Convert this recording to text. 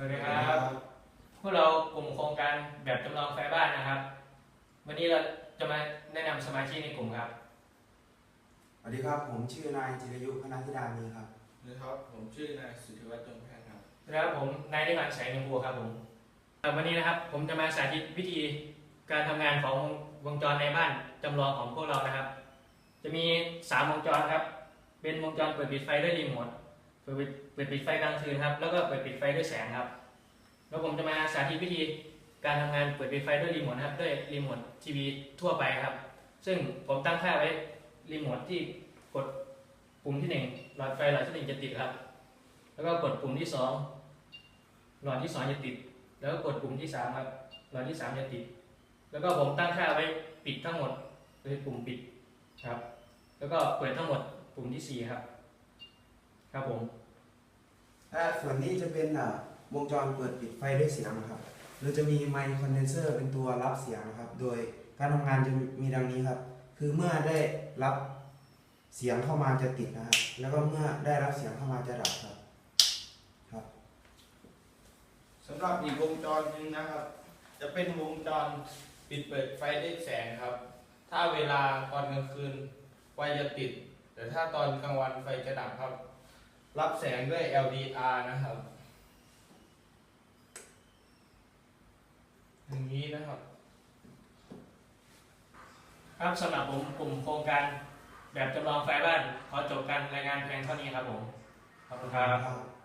วัสดีครับพวกเรากลุ่มโครงการแบบจำลองไฟบ้านนะครับ วันนี้เราจะมาแนะนำสมาชิกในกลุ่มครับ สวัสดีครับ ผมชื่อนายจิรยุพนัธิดามีครับ นะครับ ผมชื่อนายสุทธิวัฒน์จงแพทย์ครับ แล้วผมนายนิรันดร์แสงยมพูครับผมเอ่อวันนี้นะครับผมจะมาสาธิตวิธีการทำงานของวงจรในบ้านจำลองของพวกเรานะครับ จะมีสามวงจรครับ เป็นวงจรเปิดปิดไฟด้วยรีโมท เปิดปิดเปิดปิดไฟกลางคืนครับ แล้วก็เปิดปิดไฟด้วยแสงครับ แล้วผมจะมาสาธิตวิธีการทำงานเปิดปิดไฟด้วยรีโมทครับ ด้วยรีโมททีวีทั่วไปครับ ซึ่งผมตั้งค่าไว้รีโมทที่กดปุ่มที่หนึ่งหลอดไฟหลอดที่หนึ่งจะติดครับ แล้วก็กดปุ่มที่สองหลอดที่สองจะติด แล้วก็กดปุ่มที่สามครับ หลอดที่สามจะติด แล้วก็ผมตั้งค่าไว้ปิดทั้งหมดเป็นปุ่มปิดครับ แล้วก็เปิดทั้งหมดปุ่มที่สี่ครับ ครับผมและส่วนนี้จะเป็นอ่าวงจรเปิดปิดไฟด้วยเสียงนะครับโดยจะมีไมค์คอนเดนเซอร์เป็นตัวรับเสียงนะครับ โดยการทำงานจะมีดังนี้ครับ คือเมื่อได้รับเสียงเข้ามาจะติดนะครับ แล้วก็เมื่อได้รับเสียงเข้ามาจะดับครับ ครับสำหรับอีกวงจรหนึ่งนะครับ จะเป็นวงจรปิดเปิดไฟด้วยแสงครับ ถ้าเวลาตอนกลางคืนไฟจะติด แต่ถ้าตอนกลางวันไฟจะดับครับ รับแสงด้วย LDR นะครับ อย่างนี้นะครับ ครับสำหรับผมกลุ่มโครงการแบบจำลองไฟบ้าน ขอจบการรายงานเพียงเท่านี้ครับผม ขอบคุณครับ